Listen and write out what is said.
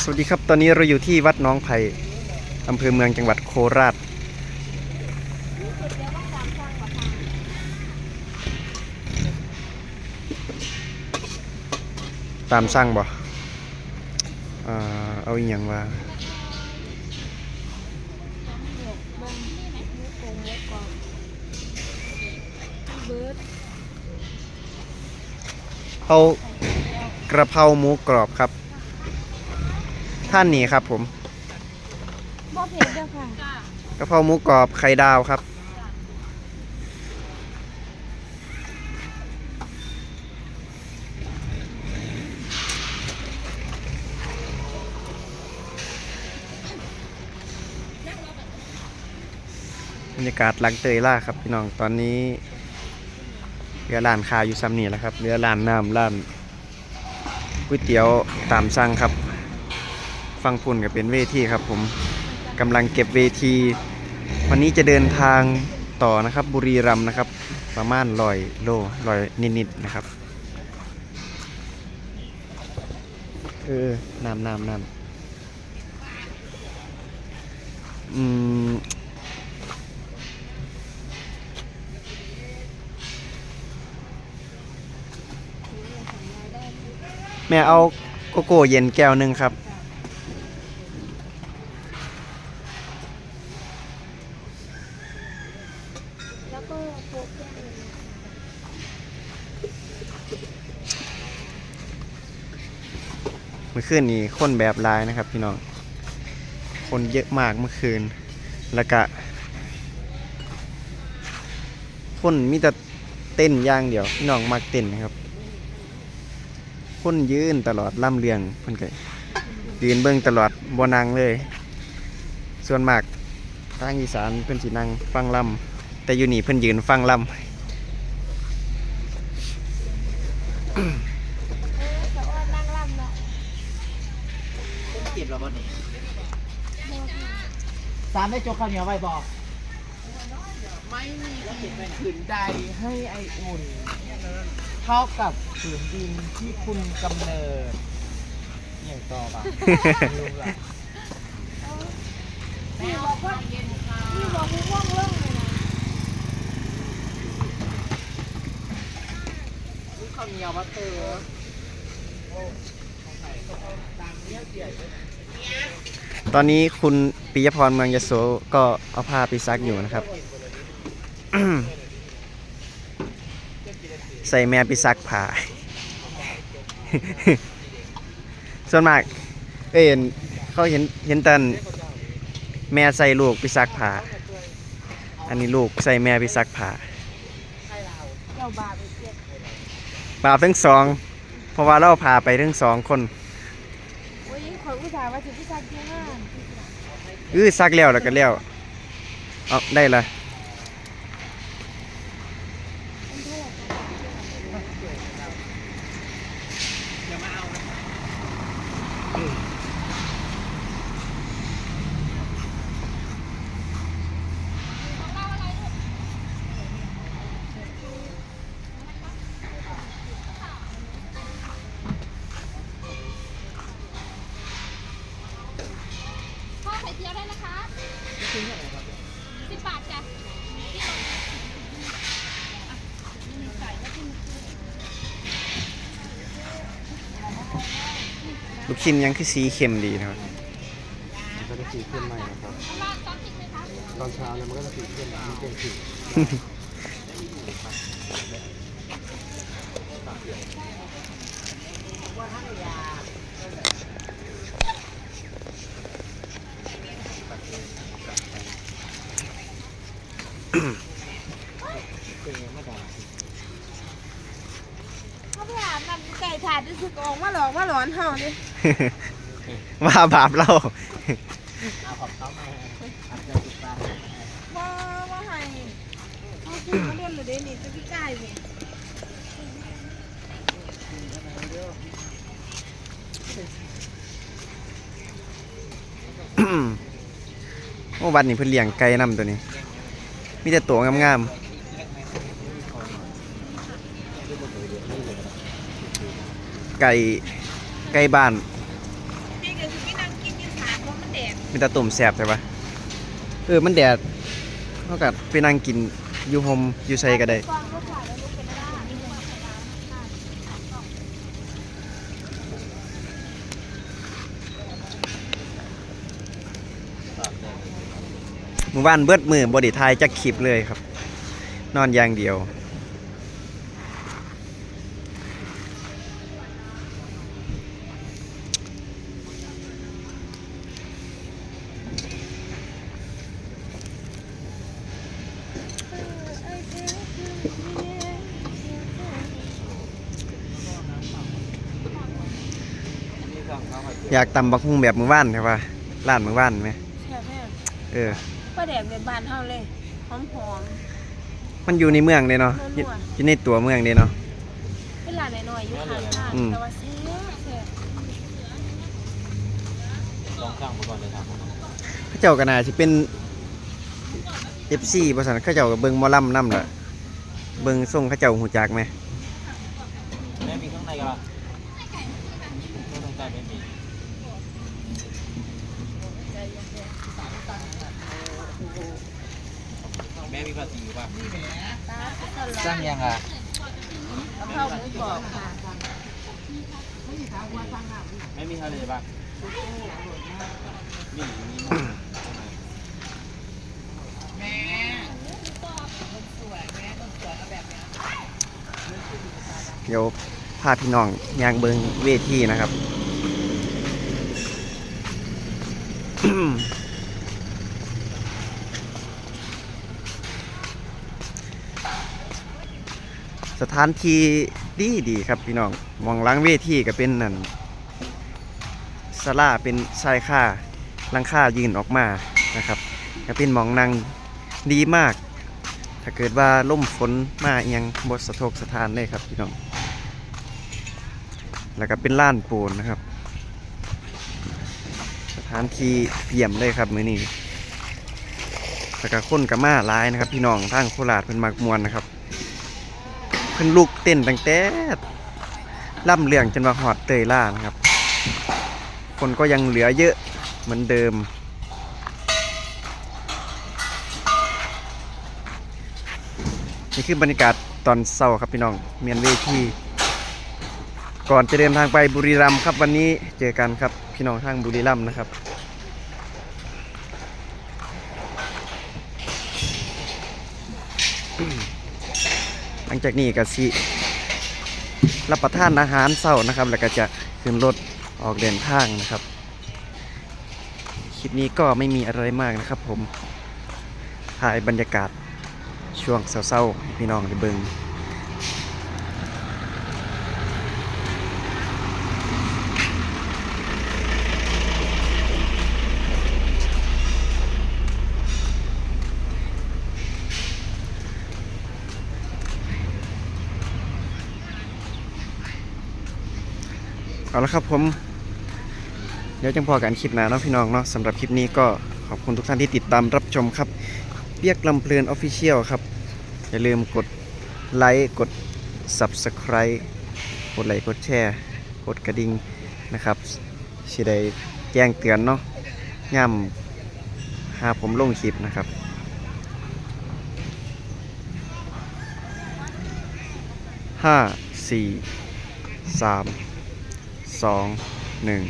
สวัสดีครับ ตอนนี้เราอยู่ที่วัดน้องไผ่อำเภอเมืองจังหวัดโคราช ตามสั่งบ่เอาอีหยังว่าเบิร์ดเอากระเพราหมูกรอบครับ ท่านนี้ครับผมบ่เผ็ดเด้อค่ะกระเพราหมูกรอบไข่ดาวครับ บรรยากาศหลังเตยล่าครับพี่น้องตอนนี้เรือลานคาอยู่ซ้ำนี่แหละครับเรือลานน้ำลานก๋วยเตี๋ยวตามสั่งครับ ฟังพุ่นกับเป็นเวทีครับ ผมกำลังเก็บเวที วันนี้จะเดินทางต่อนะครับบุรีรัมย์นะครับ ประมาณลอยโลลอยนิดๆนะครับเออน้ำน้ำน้ำอืมแม่เอาโกโก้เย็นแก้วหนึ่งครับ มื่อคืนนี้คนแบบหลายนะครับพี่น้อง คนเยอะมากเมื่อคืน แล้วก็คนมีแต่เต้นอย่างเดียวพี่น้องมักเต้นนะครับ คนยืนตลอดล่ำเรียงเพิ่นก็ยืนเบิ่งตลอดบนังเลย ส่วนมากทางอีสานเพิ่นสินั่งฟังล่ำแต่อยู่นี่เพิ่นยืนฟังล่ำ เออแต่ว่านั่งล่ำเนาะ เก็บแล้วบ่นี่บ่ค่ะสามได้จกข้าวเหนียวไว้บอกไม่มีผืนใดให้ไออุ่น เท่ากับผืนดินที่คุณกำเนิดอย่างต่อปะลืมละพี่บอกว่าพี่บอกพี่ว่องเรื่องเลยนะนี่ข้าวเหนียวมาเตอ ตอนนี้คุณปิยพรเมืองยโสก็เอาผ้าไปซักอยู่นะครับ ใส่แม่ไปซักผ้า ส่วนมากเอ็นเขาเห็นเห็นตันแม่ใส่ลูกไปซักผ้า อันนี้ลูกใส่แม่ไปซักผ้าเราบาปไปเจ็ดบาปทั้งสอง เพราะว่าเราพาไปทั้งสองคน ผู้สาวว่าสิผู้สาวเยอะมาก อื้อซักแล้วแล้วก็แล้วเอาได้ละ ลูกชิ้นยังคือสีเข้มดีนะครับมันก็จะสีเข้มใหม่นะครับข้างล่างซอสพริกไหมคะตอนเช้าเนี่ยมันก็จะสีเข้มมันเป็นสีเขาไปอาบน้ำไก่ถาดรู้สึกออกมาหลอกมาหลอนเห่าดิ ว่าบาปเราเอาของเขามาอัดเจติดตาว่าว่าให้เขาพูดมาโดนหรือเด้นี่จะพี่ไก่เลยโอ้วัดนี่เพิ่นเลี้ยงไก่นํตัวนี้ มีแต่ตัวงามๆไก่ไก่บ้าน พี่ไก่ จะสิไปนั่งกินอยืนขาเพราะมันแดดมีตาตุ่มแสบใช่ปะเออมันแดดเท่ากับไปนั่งกินอยู่โฮมอยู่ไซก็ได้กองก็ขายแล้วลูกเป็นได้นี่เป็นขายหมู่บ้านเบิดมือบไดิทายจักคลิปเลยครับ นอนอย่างเดียว อยากตำบักหุ่งแบบหมู่บ้านใช่ปะร้านหมู่บ้านไหมใช่แม่เออป้าแดดในบ้านเฮาเลยหอมหอมมันอยู่ในเมืองเลยเนาะอยู่นัวๆอยู่ในตัวเมืองเลยเนาะๆเวลาหน่อยๆอยู่ข้างทางอืมแต่ว่าแซ่บแซ่บลองสั่งมาก่อนเลยครับเขาเจ้าก็น่าสิเป็น FC บ่ซั่นเขาเจ้าก็เบิ่งหมอลำนำล่ะ เบิ่งส่งเขาเจ้าฮู้จักไหมแม่มีข้างในกันปะข้างในไม่มีแม่มีภาษีป่ะตาตลอสั่งดยังอะกะเพราหมูกรอบค่ะแม่มีทะเลป่ะมีมีหมด เดี๋ยวพาพี่น้องยางเบิงเวทีนะครับสถานที่ดีดีครับพี่น้องมองหล้างเวทีก็เป็นนั่นสลาเป็นชายค่าลังค่ายืนออกมานะครับก็เป็นมองนั่งดีมาก ถ้าเกิดว่าล่มฝนมาเอียงบทสะทกสถานเลยครับพี่น้อง แล้วก็เป็นล้านปูนนะครับ สถานที่เปี่ยมเลยครับมือนี้แล้วก็คนกับมาลายนะครับ พี่น้องทางโคราชเป็นมากมวนนะครับ เพิ่นลุกเต้นตั้งแต่ล่ำเรื่องจนว่าหอดเตยล่านะครับ คนก็ยังเหลือเยอะเหมือนเดิมนี่คือบรรยากาศตอนเช้าครับพี่น้องเมียนเวที ก่อนจะเดินทางไปบุรีรัมย์ครับวันนี้เจอกันครับพี่น้องทางบุรีรัมย์นะครับหลังจากนี้ก็สิรับประทานอาหารเช้านะครับ แล้วก็จะขึ้นรถออกเดินทางนะครับ คลิปนี้ก็ไม่มีอะไรมากนะครับผมถ่ายบรรยากาศช่วงเศร้าๆพี่น้องได้เบิง เอาละครับผม เดี๋ยวจังพอกันคลิปหน้าเนาะพี่น้องเนาะสำหรับคลิปนี้ก็ขอบคุณทุกท่านที่ติดตามรับชมครับเปียกลำเพลินออฟฟิเชียลครับ อย่าลืมกดไลค์กด Subscribe กดไลค์กดแชร์ กดกระดิ่งนะครับสิได้แจ้งเตือนเนาะย่ำหาผมลงคลิปนะครับห้าสี่สาม สองหนึ่ง